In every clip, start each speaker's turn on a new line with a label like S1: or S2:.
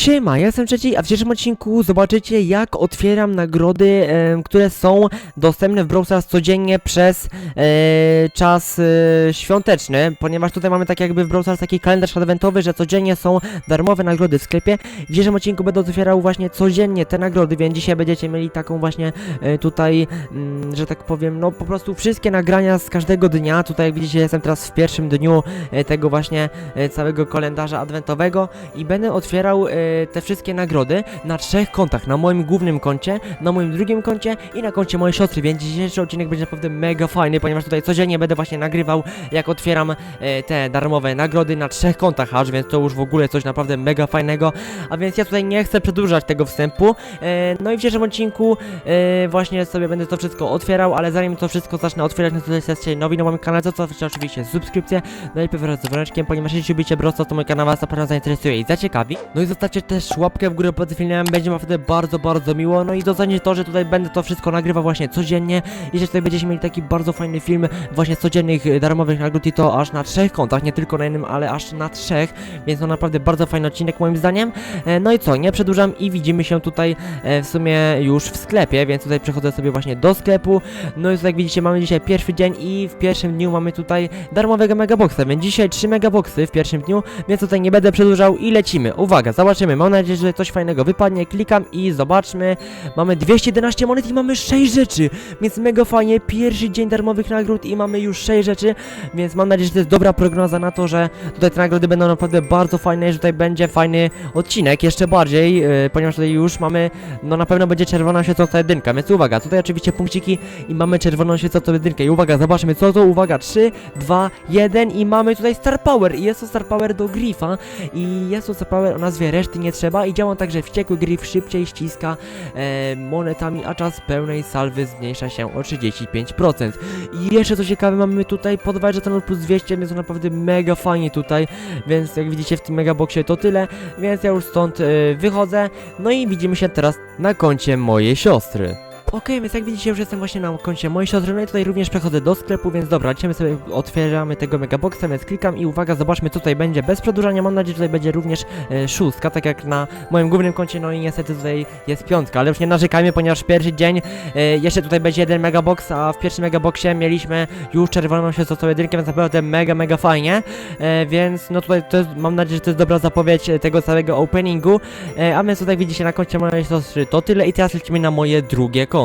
S1: Siema, ja jestem Trzeci, a w dzisiejszym odcinku zobaczycie jak otwieram nagrody, em, które są dostępne w Brawl Stars codziennie przez e, czas e, świąteczny, ponieważ tutaj mamy tak jakby w Brawl Stars taki kalendarz adwentowy, że codziennie są darmowe nagrody w sklepie. W dzisiejszym odcinku będę otwierał właśnie codziennie te nagrody, więc dzisiaj będziecie mieli taką właśnie e, tutaj, mm, że tak powiem, no po prostu wszystkie nagrania z każdego dnia. Tutaj jak widzicie jestem teraz w pierwszym dniu e, tego właśnie e, całego kalendarza adwentowego i będę otwierał e, te wszystkie nagrody na trzech kontach. Na moim głównym koncie, na moim drugim koncie i na koncie mojej siostry, więc dzisiejszy odcinek będzie naprawdę mega fajny, ponieważ tutaj codziennie będę właśnie nagrywał, jak otwieram e, te darmowe nagrody na trzech kontach aż, więc to już w ogóle coś naprawdę mega fajnego. A więc ja tutaj nie chcę przedłużać tego wstępu. E, no i w dzisiejszym odcinku e, właśnie sobie będę to wszystko otwierał, ale zanim to wszystko zacznę otwierać, no to jesteście nowi na moim kanale, to co oczywiście subskrypcję, najlepiej wraz z dzwoneczkiem, ponieważ jeśli lubicie Brosto, to mój kanał was na zainteresuje i zaciekawi. No i zostawcie też łapkę w górę pod filmem, będzie naprawdę bardzo, bardzo miło. No i docenię to, że tutaj będę to wszystko nagrywał właśnie codziennie i że tutaj będziecie mieli taki bardzo fajny film właśnie codziennych e, darmowych nagród i to aż na trzech kontach, nie tylko na jednym, ale aż na trzech, więc to naprawdę bardzo fajny odcinek moim zdaniem. E, No i co, nie przedłużam i widzimy się tutaj e, w sumie już w sklepie, więc tutaj przechodzę sobie właśnie do sklepu. No i tutaj jak widzicie mamy dzisiaj pierwszy dzień i w pierwszym dniu mamy tutaj darmowego megaboxa, więc dzisiaj 3 megaboxy w pierwszym dniu, więc tutaj nie będę przedłużał i lecimy. Uwaga, zobaczymy, mam nadzieję, że coś fajnego wypadnie, klikam i zobaczmy. Mamy 211 monet i mamy 6 rzeczy, więc mega fajnie, pierwszy dzień darmowych nagród i mamy już 6 rzeczy, więc mam nadzieję, że to jest dobra prognoza na to, że tutaj te nagrody będą naprawdę bardzo fajne, że tutaj będzie fajny odcinek, jeszcze bardziej, yy, ponieważ tutaj już mamy, no na pewno będzie czerwona świecąca jedynka, więc uwaga, tutaj oczywiście punkciki i mamy czerwoną świecącą jedynkę. I uwaga, zobaczmy co to, uwaga, 3, 2, 1 i mamy tutaj Star Power. I jest to Star Power do Grifa i jest to Star Power o nazwie reszty nie trzeba i działa tak, że wściekły Grif szybciej ściska e, monetami, a czas pełnej salwy zmniejsza się o 35%. I jeszcze co ciekawe, mamy tutaj podwajać etanol plus 200, więc to naprawdę mega fajnie tutaj, więc jak widzicie w tym megaboxie to tyle, więc ja już stąd e, wychodzę, no i widzimy się teraz na koncie mojej siostry. Okej, więc jak widzicie już jestem właśnie na koncie mojej siostry, no i tutaj również przechodzę do sklepu, więc dobra, dzisiaj sobie otwieramy tego megaboxa, więc klikam i uwaga, zobaczmy co tutaj będzie bez przedłużania, mam nadzieję, że tutaj będzie również e, szóstka, tak jak na moim głównym koncie, no i niestety tutaj jest piątka, ale już nie narzekajmy, ponieważ pierwszy dzień e, jeszcze tutaj będzie jeden megabox, a w pierwszym megaboxie mieliśmy już czerwoną co jedynkę, więc naprawdę mega, mega fajnie, e, więc no tutaj jest, mam nadzieję, że to jest dobra zapowiedź e, tego całego openingu, e, a więc tutaj widzicie na koncie mojej siostry to tyle i teraz lecimy na moje drugie konto.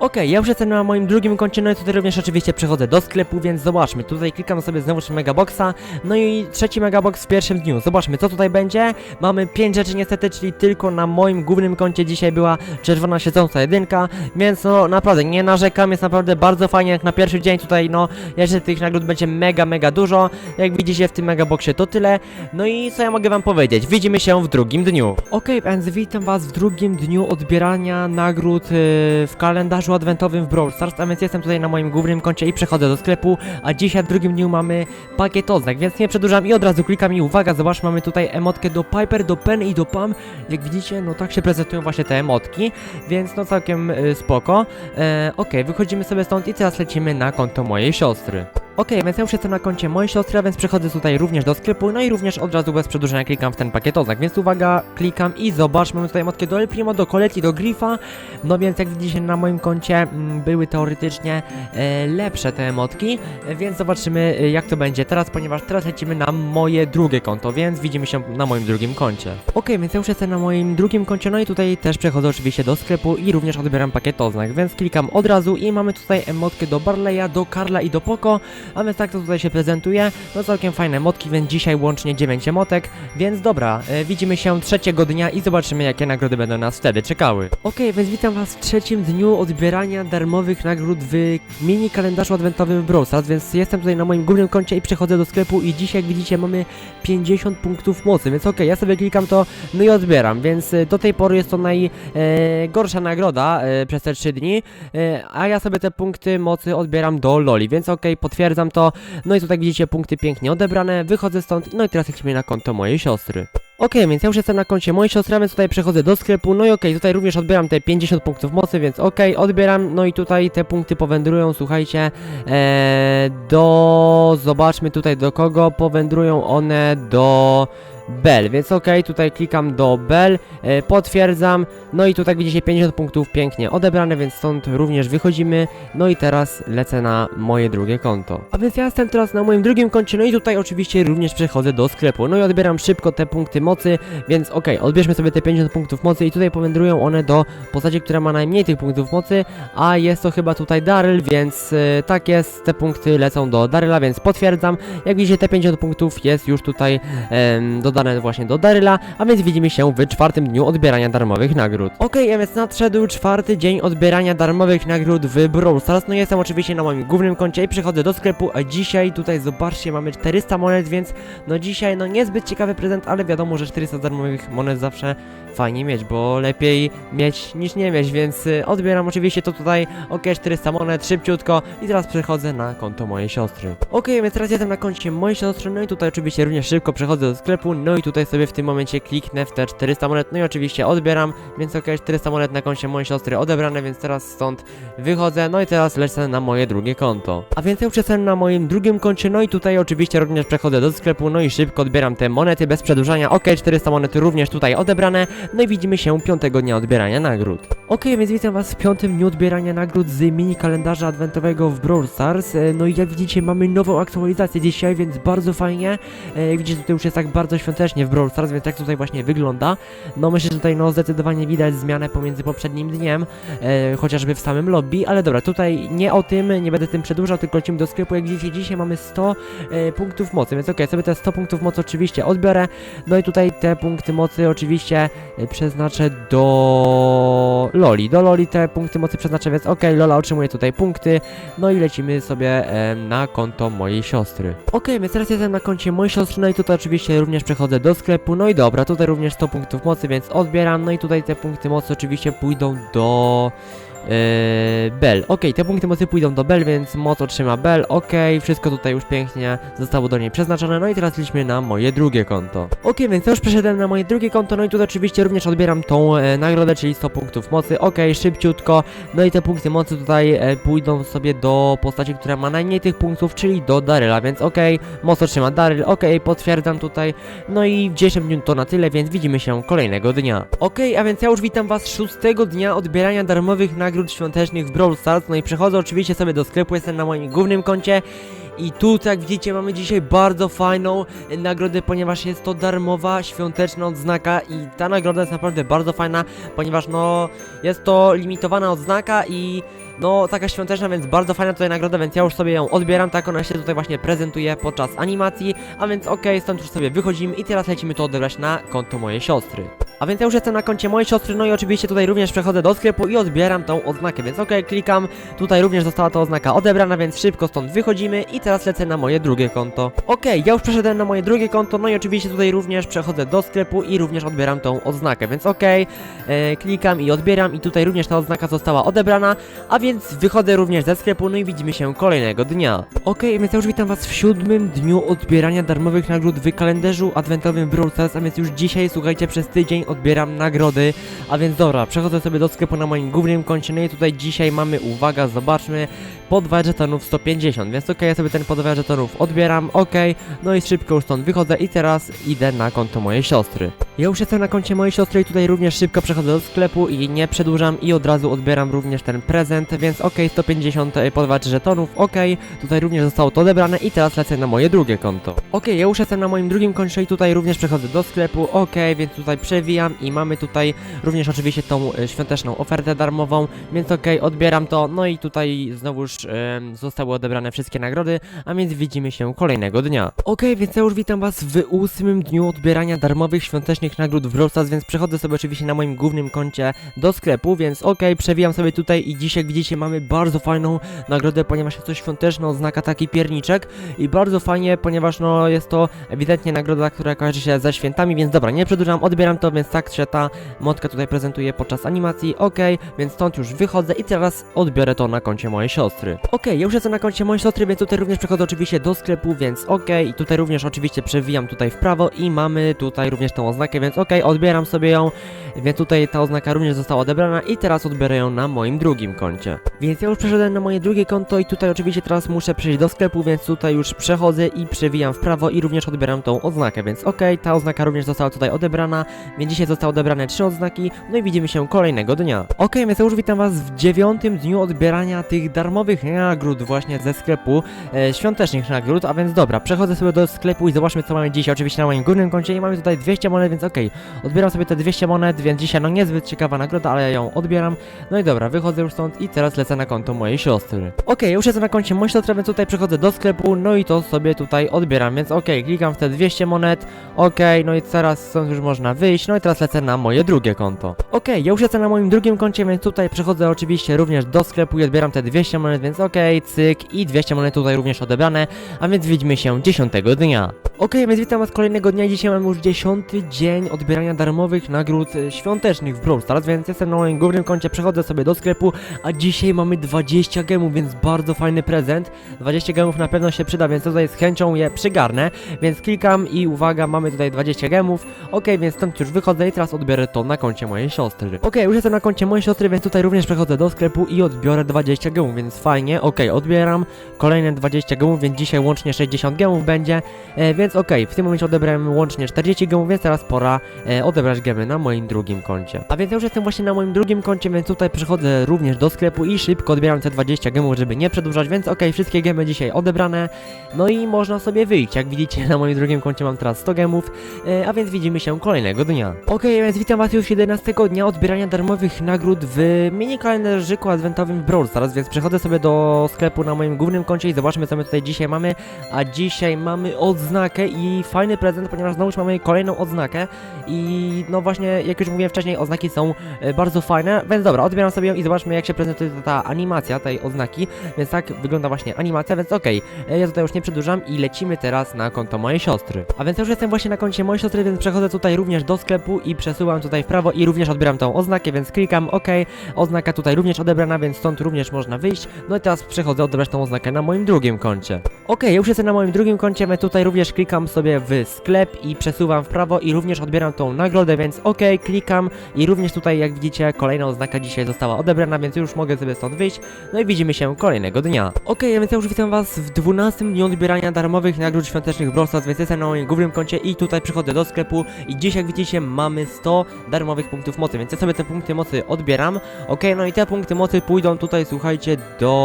S1: Okej, ja już jestem na moim drugim koncie, no i tutaj również oczywiście przechodzę do sklepu, więc zobaczmy, tutaj klikam sobie znowu megaboxa, no i trzeci megabox w pierwszym dniu, zobaczmy co tutaj będzie, mamy 5 rzeczy niestety, czyli tylko na moim głównym koncie dzisiaj była czerwona siedząca jedynka, więc no naprawdę nie narzekam, jest naprawdę bardzo fajnie jak na pierwszy dzień tutaj, no jeszcze tych nagród będzie mega, mega dużo, jak widzicie w tym megaboxie to tyle, no i co ja mogę wam powiedzieć, widzimy się w drugim dniu. Okej, więc witam was w drugim dniu odbierania nagród yy, kalendarzu adwentowym w Brawl Stars, a więc jestem tutaj na moim głównym koncie i przechodzę do sklepu, a dzisiaj w drugim dniu mamy pakiet odznak, więc nie przedłużam i od razu klikam i uwaga, zobacz, mamy tutaj emotkę do Piper, do Pen i do Pam, jak widzicie, no tak się prezentują właśnie te emotki, więc no całkiem y, spoko. E, Okej, wychodzimy sobie stąd i teraz lecimy na konto mojej siostry. Okej, więc ja już jestem na koncie mojej siostry, a więc przechodzę tutaj również do sklepu, no i również od razu bez przedłużenia klikam w ten pakiet odznak, więc uwaga, klikam i zobacz, mamy tutaj emotkę do El Primo, do Coleti, do Grifa, no więc jak widzicie na moim koncie mm, były teoretycznie e, lepsze te emotki, e, więc zobaczymy e, jak to będzie teraz, ponieważ teraz lecimy na moje drugie konto, więc widzimy się na moim drugim koncie. Okej, więc ja już jestem na moim drugim koncie, no i tutaj też przechodzę oczywiście do sklepu i również odbieram pakiet odznak, więc klikam od razu i mamy tutaj emotkę do Barleya, do Karla i do Poco, a więc tak to tutaj się prezentuje, no całkiem fajne emotki, więc dzisiaj łącznie 9 emotek, więc dobra, e, widzimy się trzeciego dnia i zobaczymy jakie nagrody będą nas wtedy czekały. Okej, więc witam was w trzecim dniu odbierania darmowych nagród w mini kalendarzu adwentowym w Brawl Stars, więc jestem tutaj na moim głównym koncie i przechodzę do sklepu i dzisiaj jak widzicie mamy 50 punktów mocy, więc okej, ja sobie klikam to, no i odbieram, więc e, do tej pory jest to najgorsza nagroda e, przez te 3 dni, e, a ja sobie te punkty mocy odbieram do Loli, więc okej, potwierdzam to, no i tutaj widzicie punkty pięknie odebrane, wychodzę stąd, no i teraz lecimy na konto mojej siostry. Okej, więc ja już jestem na koncie mojej siostry, więc tutaj przechodzę do sklepu, no i okej, tutaj również odbieram te 50 punktów mocy, więc okej, odbieram, no i tutaj te punkty powędrują, słuchajcie, e, do, zobaczmy tutaj do kogo, powędrują one do Bell, więc okej, tutaj klikam do Bell, e, potwierdzam, no i tutaj widzicie 50 punktów pięknie odebrane, więc stąd również wychodzimy, no i teraz lecę na moje drugie konto. A więc ja jestem teraz na moim drugim koncie, no i tutaj oczywiście również przechodzę do sklepu, no i odbieram szybko te punkty mocy, więc okej, odbierzmy sobie te 50 punktów mocy i tutaj powędrują one do postaci, która ma najmniej tych punktów mocy, a jest to chyba tutaj Daryl, więc e, tak jest, te punkty lecą do Daryla, więc potwierdzam, jak widzicie te 50 punktów jest już tutaj em, dodane właśnie do Daryla, a więc widzimy się w czwartym dniu odbierania darmowych nagród. Okej, a więc nadszedł czwarty dzień odbierania darmowych nagród w Brawl Stars. No jestem oczywiście na moim głównym koncie i przychodzę do sklepu, a dzisiaj tutaj zobaczcie mamy 400 monet, więc no dzisiaj no niezbyt ciekawy prezent, ale wiadomo, że 400 darmowych monet zawsze fajnie mieć, bo lepiej mieć niż nie mieć, więc y, odbieram oczywiście to tutaj, ok, 400 monet, szybciutko. I teraz przechodzę na konto mojej siostry. Ok, więc teraz jestem na koncie mojej siostry, no i tutaj oczywiście również szybko przechodzę do sklepu, no i tutaj sobie w tym momencie kliknę w te 400 monet, no i oczywiście odbieram, więc ok, 400 monet na koncie mojej siostry odebrane, więc teraz stąd wychodzę, no i teraz lecę na moje drugie konto. A więc ja już jestem na moim drugim koncie, no i tutaj oczywiście również przechodzę do sklepu, no i szybko odbieram te monety bez przedłużania, ok, 400 monet również tutaj odebrane, no i widzimy się piątego dnia odbierania nagród. Ok, więc witam was w piątym dniu odbierania nagród z mini kalendarza adwentowego w Brawl Stars. E, No i jak widzicie mamy nową aktualizację dzisiaj, więc bardzo fajnie. E, Jak widzicie tutaj już jest tak bardzo świątecznie w Brawl Stars, więc tak tutaj właśnie wygląda. No myślę, że tutaj no zdecydowanie widać zmianę pomiędzy poprzednim dniem, e, chociażby w samym lobby, ale dobra, tutaj nie o tym, nie będę tym przedłużał, tylko lecimy do sklepu. Jak widzicie dzisiaj mamy 100 e, punktów mocy, więc ok, sobie te 100 punktów mocy oczywiście odbiorę. No i tutaj te punkty mocy oczywiście przeznaczę do Loli. Do Loli te punkty mocy przeznaczę, więc okej, Lola otrzymuje tutaj punkty. No i lecimy sobie na konto mojej siostry. Okej, więc teraz jestem na koncie mojej siostry, no i tutaj oczywiście również przechodzę do sklepu. No i dobra, tutaj również 100 punktów mocy, więc odbieram. No i tutaj te punkty mocy oczywiście pójdą do... Yy, Bell. Okej, te punkty mocy pójdą do Bell, więc moc otrzyma Bell. Okej, wszystko tutaj już pięknie zostało do niej przeznaczone. No i teraz lecimy na moje drugie konto. Okej, więc już przeszedłem na moje drugie konto. No i tutaj oczywiście również odbieram tą e, nagrodę, czyli 100 punktów mocy. Okej, szybciutko. No i te punkty mocy tutaj e, pójdą sobie do postaci, która ma najmniej tych punktów, czyli do Daryla, więc okej, moc otrzyma Daryl. Okej, potwierdzam tutaj. No i w dzisiejszym dniu to na tyle, więc widzimy się kolejnego dnia. Okej, a więc ja już witam was szóstego dnia odbierania darmowych nagród świątecznych w Brawl Stars. No i przechodzę oczywiście sobie do sklepu, jestem na moim głównym koncie. I tu, jak widzicie, mamy dzisiaj bardzo fajną nagrodę, ponieważ jest to darmowa, świąteczna odznaka i ta nagroda jest naprawdę bardzo fajna, ponieważ no, jest to limitowana odznaka i no, taka świąteczna, więc bardzo fajna tutaj nagroda, więc ja już sobie ją odbieram, tak ona się tutaj właśnie prezentuje podczas animacji, a więc okej, stąd już sobie wychodzimy i teraz lecimy to odebrać na konto mojej siostry. A więc ja już jestem na koncie mojej siostry, no i oczywiście tutaj również przechodzę do sklepu i odbieram tą odznakę, więc okej, klikam, tutaj również została ta oznaka odebrana, więc szybko stąd wychodzimy i teraz lecę na moje drugie konto. Okej, ja już przeszedłem na moje drugie konto, no i oczywiście tutaj również przechodzę do sklepu i również odbieram tą odznakę, więc okej, e, klikam i odbieram i tutaj również ta odznaka została odebrana, a więc wychodzę również ze sklepu, no i widzimy się kolejnego dnia. Okej, więc ja już witam was w siódmym dniu odbierania darmowych nagród w kalendarzu adwentowym Brawl Stars, a więc już dzisiaj, słuchajcie, przez tydzień odbieram nagrody, a więc dobra, przechodzę sobie do sklepu na moim głównym koncie, no i tutaj dzisiaj mamy, uwaga, zobaczmy, podwaj żetonów 150, więc okej, ja sobie ten podwaj żetonów odbieram, okej, no i szybko już stąd wychodzę i teraz idę na konto mojej siostry. Ja już jestem na koncie mojej siostry i tutaj również szybko przechodzę do sklepu i nie przedłużam i od razu odbieram również ten prezent, więc okej, 150 podwaczy żetonów, okej, tutaj również zostało to odebrane i teraz lecę na moje drugie konto. Okej, ja już jestem na moim drugim koncie i tutaj również przechodzę do sklepu, okej, więc tutaj przewijam i mamy tutaj również oczywiście tą e, świąteczną ofertę darmową, więc okej, odbieram to, no i tutaj znowuż em, zostały odebrane wszystkie nagrody, a więc widzimy się kolejnego dnia. Okej, więc ja już witam was w ósmym dniu odbierania darmowych świątecznych nagród w Stars, więc przechodzę sobie oczywiście na moim głównym koncie do sklepu, więc okej, przewijam sobie tutaj i dzisiaj jak widzicie mamy bardzo fajną nagrodę, ponieważ jest to świąteczna oznaka taki pierniczek i bardzo fajnie, ponieważ no jest to ewidentnie nagroda, która kojarzy się ze świętami, więc dobra, nie przedłużam, odbieram to, więc tak się ta motka tutaj prezentuje podczas animacji, okej, więc stąd już wychodzę i teraz odbiorę to na koncie mojej siostry. Okej, ja już jestem na koncie mojej siostry, więc tutaj również przechodzę oczywiście do sklepu, więc okej, i tutaj również oczywiście przewijam tutaj w prawo i mamy tutaj również tą oznakę, więc okej, odbieram sobie ją więc tutaj ta oznaka również została odebrana i teraz odbiorę ją na moim drugim koncie. Więc ja już przeszedłem na moje drugie konto i tutaj oczywiście teraz muszę przejść do sklepu, więc tutaj już przechodzę i przewijam w prawo i również odbieram tą oznakę, więc okej, ta oznaka również została tutaj odebrana, więc dzisiaj zostały odebrane trzy odznaki, no i widzimy się kolejnego dnia. Okej, więc ja już witam was w dziewiątym dniu odbierania tych darmowych nagród właśnie ze sklepu, e, świątecznych nagród, a więc dobra, przechodzę sobie do sklepu i zobaczmy co mamy dzisiaj, oczywiście na moim górnym koncie i mamy tutaj 200 monet, więc okej, odbieram sobie te 200 monet, więc dzisiaj no niezbyt ciekawa nagroda, ale ja ją odbieram, no i dobra, wychodzę już stąd i teraz lecę na konto mojej siostry. Okej, już jestem na koncie mojej siostry, więc tutaj przechodzę do sklepu, no i to sobie tutaj odbieram, więc okej, klikam w te 200 monet, okej, no i teraz stąd już można wyjść, no i teraz lecę na moje drugie konto. Okej, ja już jestem na moim drugim koncie, więc tutaj przechodzę oczywiście również do sklepu i odbieram te 200 monet, więc okej, cyk i 200 monet tutaj również odebrane, a więc widzimy się 10 dnia. Okej, więc witam was kolejnego dnia, dzisiaj mamy już 10 dzień odbierania darmowych nagród e, świątecznych w Brawl Stars, więc jestem na moim głównym koncie, przechodzę sobie do sklepu, a dzisiaj mamy 20 gemów, więc bardzo fajny prezent. 20 gemów na pewno się przyda, więc tutaj z chęcią je przygarnę, więc klikam i uwaga, mamy tutaj 20 gemów. Okej, więc stąd już wychodzę i teraz odbiorę to na koncie mojej siostry. Okej, już jestem na koncie mojej siostry, więc tutaj również przechodzę do sklepu i odbiorę 20 gemów, więc fajnie. Okej, odbieram kolejne 20 gemów, więc dzisiaj łącznie 60 gemów będzie, e, więc okej, w tym momencie odebrałem łącznie 40 gemów, więc teraz pora e, odebrać gemy na moim drugim koncie. A więc ja już jestem właśnie na moim drugim koncie, więc tutaj przechodzę również do sklepu i szybko odbieram te 20 gemów, żeby nie przedłużać, więc okej, wszystkie gemy dzisiaj odebrane, no i można sobie wyjść. Jak widzicie, na moim drugim koncie mam teraz 100 gemów, e, a więc widzimy się kolejnego dnia. Okej, więc witam was już 11 dnia odbierania darmowych nagród w mini kalendarzyku adwentowym w Brawl Stars, więc przechodzę sobie do sklepu na moim głównym koncie i zobaczmy co my tutaj dzisiaj mamy, a dzisiaj mamy odznakę i fajny prezent, ponieważ znowu mamy kolejną odznakę i no właśnie, jak już mówiłem wcześniej, oznaki są e, bardzo fajne, więc dobra, odbieram sobie ją i zobaczmy jak się prezentuje ta animacja tej oznaki, więc tak wygląda właśnie animacja, więc okej, e, ja tutaj już nie przedłużam i lecimy teraz na konto mojej siostry. A więc już jestem właśnie na koncie mojej siostry, więc przechodzę tutaj również do sklepu i przesuwam tutaj w prawo i również odbieram tą oznakę, więc klikam OK, oznaka tutaj również odebrana, więc stąd również można wyjść. No i teraz przechodzę odebrać tą oznakę na moim drugim koncie. Ok, już jestem na moim drugim koncie, więc tutaj również klikam sobie w sklep i przesuwam w prawo i również odbieram tą nagrodę, więc ok, klikam i również tutaj jak widzicie kolejna oznaka dzisiaj została odebrana, więc już mogę sobie stąd wyjść. No i widzimy się kolejnego dnia. Ok, więc ja już witam was w 12 dniu odbierania darmowych nagród świątecznych Stars, więc jestem na moim głównym koncie i tutaj przychodzę do sklepu i dziś jak widzicie mamy 100 darmowych punktów mocy, więc ja sobie te punkty mocy odbieram. Ok, no i te punkty mocy pójdą tutaj, słuchajcie, do...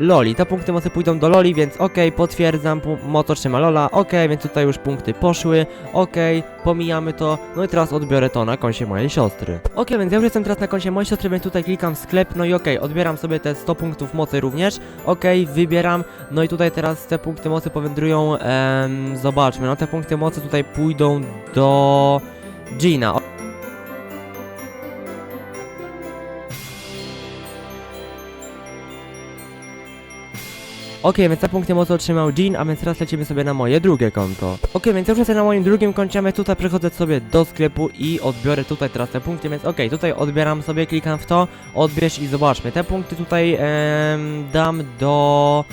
S1: Loli, te punkty mocy pójdą do Loli, więc okej, potwierdzam, moto trzyma Lola, okej, więc tutaj już punkty poszły, okej, pomijamy to, no i teraz odbiorę to na koncie mojej siostry. Okej, więc ja już jestem teraz na koncie mojej siostry, więc tutaj klikam sklep, no i okej, odbieram sobie te 100 punktów mocy również, okej, wybieram, no i tutaj teraz te punkty mocy powędrują, em, zobaczmy, no te punkty mocy tutaj pójdą do Gina, Okej, więc te punkty mocy otrzymał Jean, a więc teraz lecimy sobie na moje drugie konto. Okej, więc już jestem na moim drugim koncie, a więc tutaj przechodzę sobie do sklepu i odbiorę tutaj teraz te punkty, więc okej, tutaj odbieram sobie, klikam w to, odbierz i zobaczmy. Te punkty tutaj em, dam do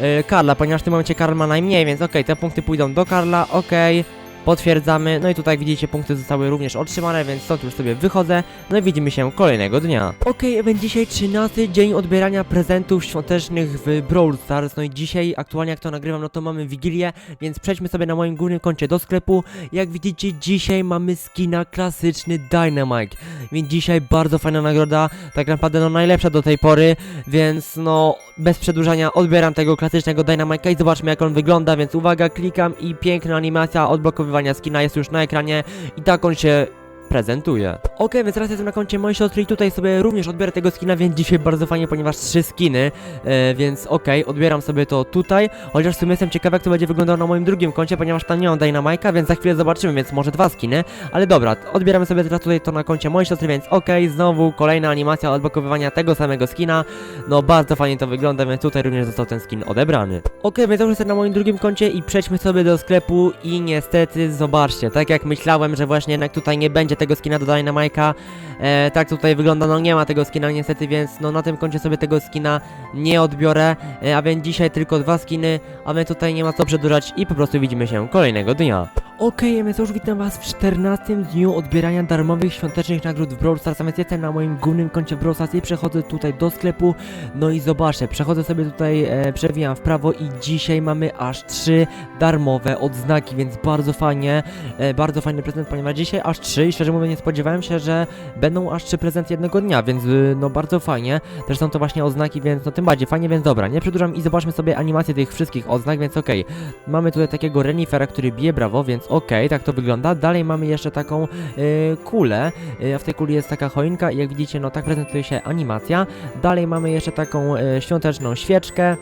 S1: e, Karla, ponieważ w tym momencie Karl ma najmniej, więc okej, te punkty pójdą do Karla, okej. Potwierdzamy, no i tutaj widzicie punkty zostały również otrzymane, więc stąd już sobie wychodzę, no i widzimy się kolejnego dnia. Okej, okay, będzie dzisiaj 13 dzień odbierania prezentów świątecznych w Brawl Stars, no i dzisiaj aktualnie jak to nagrywam, no to mamy Wigilię, więc przejdźmy sobie na moim głównym koncie do sklepu. Jak widzicie dzisiaj mamy skina klasyczny Dynamite, więc dzisiaj bardzo fajna nagroda, tak naprawdę no najlepsza do tej pory, więc no bez przedłużania odbieram tego klasycznego Dynamite'a i zobaczmy jak on wygląda, więc uwaga, klikam i piękna animacja odblokowywania skina jest już na ekranie i tak on się prezentuje. Okej, więc teraz jestem na koncie mojej siostry i tutaj sobie również odbiorę tego skina, więc dzisiaj bardzo fajnie, ponieważ trzy skiny, e, więc okej, odbieram sobie to tutaj, chociaż w sumie jestem ciekawy jak to będzie wyglądało na moim drugim koncie, ponieważ tam nie mam Dynamite'a, więc za chwilę zobaczymy, więc może dwa skiny, ale dobra, odbieramy sobie teraz tutaj to na koncie mojej siostry, więc okej, znowu kolejna animacja odblokowywania tego samego skina, no bardzo fajnie to wygląda, więc tutaj również został ten skin odebrany. Okej, więc już jestem na moim drugim koncie i przejdźmy sobie do sklepu i niestety zobaczcie, tak jak myślałem, że właśnie jednak tutaj nie będzie tego skina do Dynamite'a, e, tak tutaj wygląda, no nie ma tego skina niestety, więc no na tym koncie sobie tego skina nie odbiorę, e, a więc dzisiaj tylko dwa skiny, a więc tutaj nie ma co przedłużać i po prostu widzimy się kolejnego dnia. Okej, więc już witam was w 14 dniu odbierania darmowych świątecznych nagród w Brawl Stars, a więc jestem na moim głównym koncie Brawl Stars i przechodzę tutaj do sklepu, no i zobaczę, przechodzę sobie tutaj, e, przewijam w prawo i dzisiaj mamy aż 3 darmowe odznaki, więc bardzo fajnie, e, bardzo fajny prezent, ponieważ dzisiaj aż 3 i szczerze mówiąc nie spodziewałem się, że będą aż 3 prezenty jednego dnia, więc y, no bardzo fajnie, też są to właśnie odznaki, więc no tym bardziej fajnie, więc dobra, nie przedłużam i zobaczmy sobie animację tych wszystkich odznak, więc okej, mamy tutaj takiego renifera, który bije brawo, więc okej, tak to wygląda. Dalej mamy jeszcze taką y, kulę, y, a w tej kuli jest taka choinka i jak widzicie, no tak prezentuje się animacja. Dalej mamy jeszcze taką y, świąteczną świeczkę.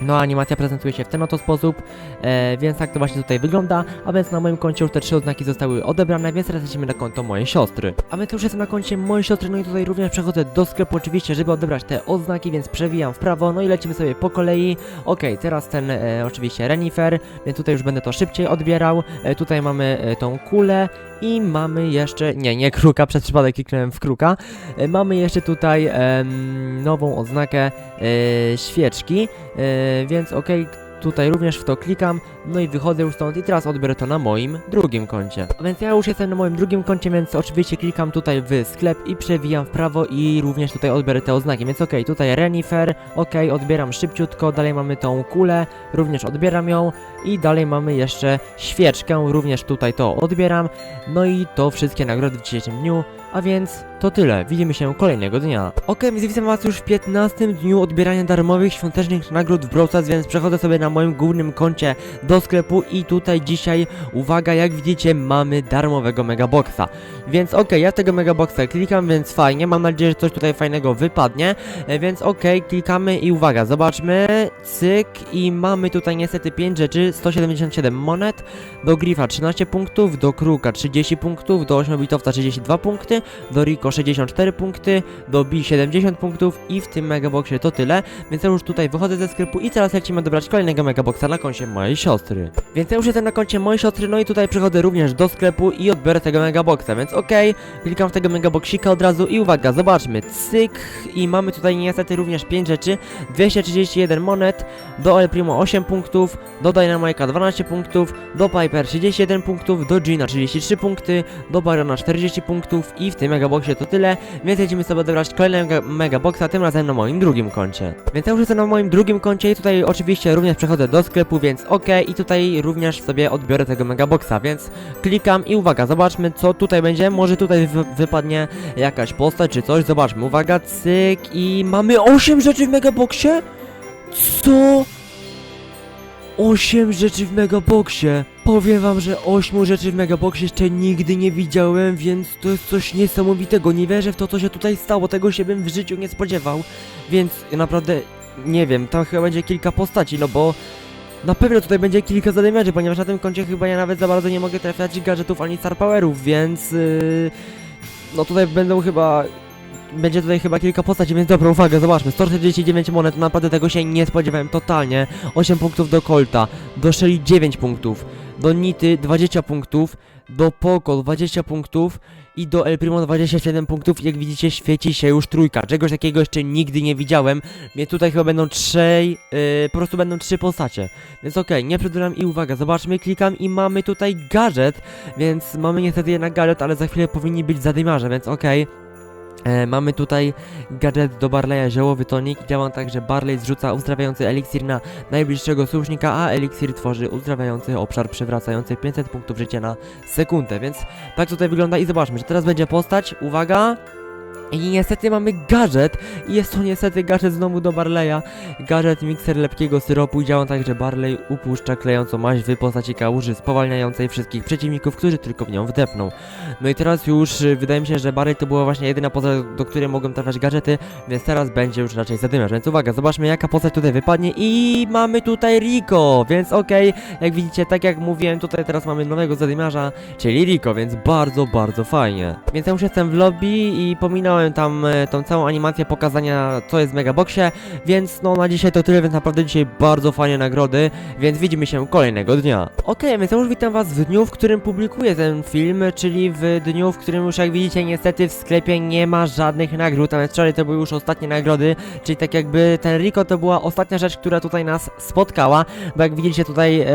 S1: No, animacja prezentuje się w ten oto sposób, e, więc tak to właśnie tutaj wygląda, a więc na moim koncie już te trzy odznaki zostały odebrane, więc teraz lecimy na konto mojej siostry. A więc już jestem na koncie mojej siostry, no i tutaj również przechodzę do sklepu oczywiście, żeby odebrać te odznaki, więc przewijam w prawo, no i lecimy sobie po kolei. Okej, teraz ten e, oczywiście renifer, więc tutaj już będę to szybciej odbierał. E, tutaj mamy e, tą kulę i mamy jeszcze, nie, nie kruka, przez przypadek kliknąłem w kruka. E, mamy jeszcze tutaj em, nową oznakę e, świeczki, e, więc okej, tutaj również w to klikam, no i wychodzę już stąd i teraz odbiorę to na moim drugim koncie. A więc ja już jestem na moim drugim koncie, więc oczywiście klikam tutaj w sklep i przewijam w prawo i również tutaj odbiorę te oznaki, więc okej, tutaj Renifer, okej, odbieram szybciutko, dalej mamy tą kulę, również odbieram ją i dalej mamy jeszcze świeczkę, również tutaj to odbieram, no i to wszystkie nagrody w dzisiejszym dniu, a więc to tyle, widzimy się kolejnego dnia. Okej, więc witam was już w 15 dniu odbierania darmowych świątecznych nagród w Brawl więc przechodzę sobie na moim głównym koncie do sklepu i tutaj dzisiaj, uwaga, jak widzicie, mamy darmowego megaboxa. Więc okej, ja tego megaboxa klikam, więc fajnie, mam nadzieję, że coś tutaj fajnego wypadnie, e, więc okej, klikamy i uwaga, zobaczmy, cyk i mamy tutaj niestety 5 rzeczy, 177 monet, do Grifa 13 punktów, do Kruka 30 punktów, do 8-bitowca 32 punkty, do Rico 64 punkty, do B 70 punktów i w tym megaboxie to tyle, więc ja już tutaj wychodzę ze sklepu i teraz lecimy dobrać kolejnego megaboxa na koncie mojej siostry. Więc ja już jestem na koncie mojej siostry, no i tutaj przychodzę również do sklepu i odbiorę tego megaboxa, więc okej, klikam w tego megaboxika od razu i uwaga, zobaczmy, cyk. I mamy tutaj niestety również 5 rzeczy, 231 monet, do El Primo 8 punktów, do Dynamite'a 12 punktów, do Piper 31 punktów, do Gina 33 punkty, do Barona 40 punktów i w tym megaboxie to tyle, więc lecimy sobie odebrać kolejnego megaboxa, tym razem na moim drugim koncie. Więc ja już jestem na moim drugim koncie i tutaj oczywiście również przechodzę do sklepu, więc ok, i tutaj również sobie odbiorę tego megaboxa, więc klikam i uwaga, zobaczmy co tutaj będzie, może tutaj wy wypadnie jakaś postać czy coś, zobaczmy, uwaga, cyk i mamy 8 rzeczy w megaboxie? Co? 8 rzeczy w megaboxie. Powiem wam, że 8 rzeczy w megaboxie jeszcze nigdy nie widziałem, więc to jest coś niesamowitego. Nie wierzę w to, co się tutaj stało. Tego się bym w życiu nie spodziewał. Więc naprawdę nie wiem, tam chyba będzie kilka postaci, no bo na pewno tutaj będzie kilka zadymiarzy, ponieważ na tym koncie chyba ja nawet za bardzo nie mogę trafiać gadżetów ani star powerów, więc yy, no tutaj będą chyba będzie tutaj chyba kilka postaci, więc dobra, uwaga, zobaczmy. 149 monet, naprawdę tego się nie spodziewałem totalnie. 8 punktów do Colta, do Shelly 9 punktów, do Nity 20 punktów, do Poco 20 punktów i do El Primo 27 punktów. Jak widzicie, świeci się już trójka. Czegoś takiego jeszcze nigdy nie widziałem, więc tutaj chyba będą trzej, yy, po prostu będą trzy postacie. Więc okej, nie przedłużam i uwaga, zobaczmy, klikam i mamy tutaj gadżet, więc mamy niestety jednak gadżet, ale za chwilę powinni być zadymiarze, więc okej. E, mamy tutaj gadżet do Barleya ziołowy tonik. Działa tak, że Barley zrzuca uzdrawiający eliksir na najbliższego sojusznika, a eliksir tworzy uzdrawiający obszar przywracający 500 punktów życia na sekundę, więc tak tutaj wygląda i zobaczmy, że teraz będzie postać, uwaga! I niestety mamy gadżet i jest to niestety gadżet znowu do Barleya. Gadżet mikser lepkiego syropu działa tak, że Barley upuszcza klejącą maź w postaci kałuży spowalniającej wszystkich przeciwników, którzy tylko w nią wdepną. No i teraz już y, wydaje mi się, że Barley to była właśnie jedyna postać, do której mogłem trafiać gadżety, więc teraz będzie już raczej zadymiarz. Więc uwaga, zobaczmy jaka postać tutaj wypadnie i mamy tutaj Rico, więc okej, jak widzicie, tak jak mówiłem, tutaj teraz mamy nowego zadymiarza, czyli Rico, więc bardzo, bardzo fajnie. Więc ja już jestem w lobby i pominąłem tam e, tą całą animację pokazania co jest w Megaboxie, więc no na dzisiaj to tyle, więc naprawdę dzisiaj bardzo fajne nagrody, więc widzimy się kolejnego dnia. Okej, więc ja już witam was w dniu, w którym publikuję ten film, czyli w dniu, w którym już jak widzicie niestety w sklepie nie ma żadnych nagród, a wczoraj to były już ostatnie nagrody, czyli tak jakby ten Rico to była ostatnia rzecz, która tutaj nas spotkała, bo jak widzicie tutaj e,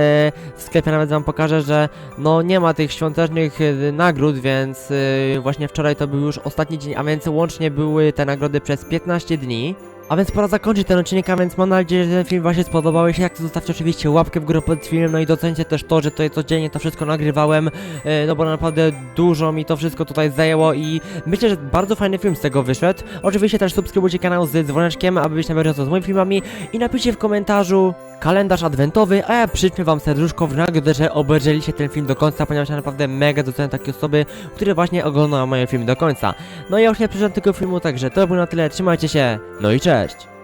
S1: w sklepie nawet wam pokażę, że no nie ma tych świątecznych e, nagród, więc e, właśnie wczoraj to był już ostatni dzień, a więc łącznie były te nagrody przez 15 dni. A więc pora zakończyć ten odcinek, a więc mam nadzieję, że ten film właśnie spodobał się. Jak to zostawcie oczywiście łapkę w górę pod filmem, no i docencie też to, że tutaj codziennie to wszystko nagrywałem, e, no bo naprawdę dużo mi to wszystko tutaj zajęło i myślę, że bardzo fajny film z tego wyszedł. Oczywiście też subskrybujcie kanał z dzwoneczkiem, aby być na bieżąco z moimi filmami i napiszcie w komentarzu kalendarz adwentowy, a ja przyćmę wam serduszko w nagrodę, że obejrzeliście ten film do końca, ponieważ ja naprawdę mega doceniam takie osoby, które właśnie oglądają moje filmy do końca. No i ja już nie przeczytam tego filmu, także to było na tyle, trzymajcie się, no i cześć!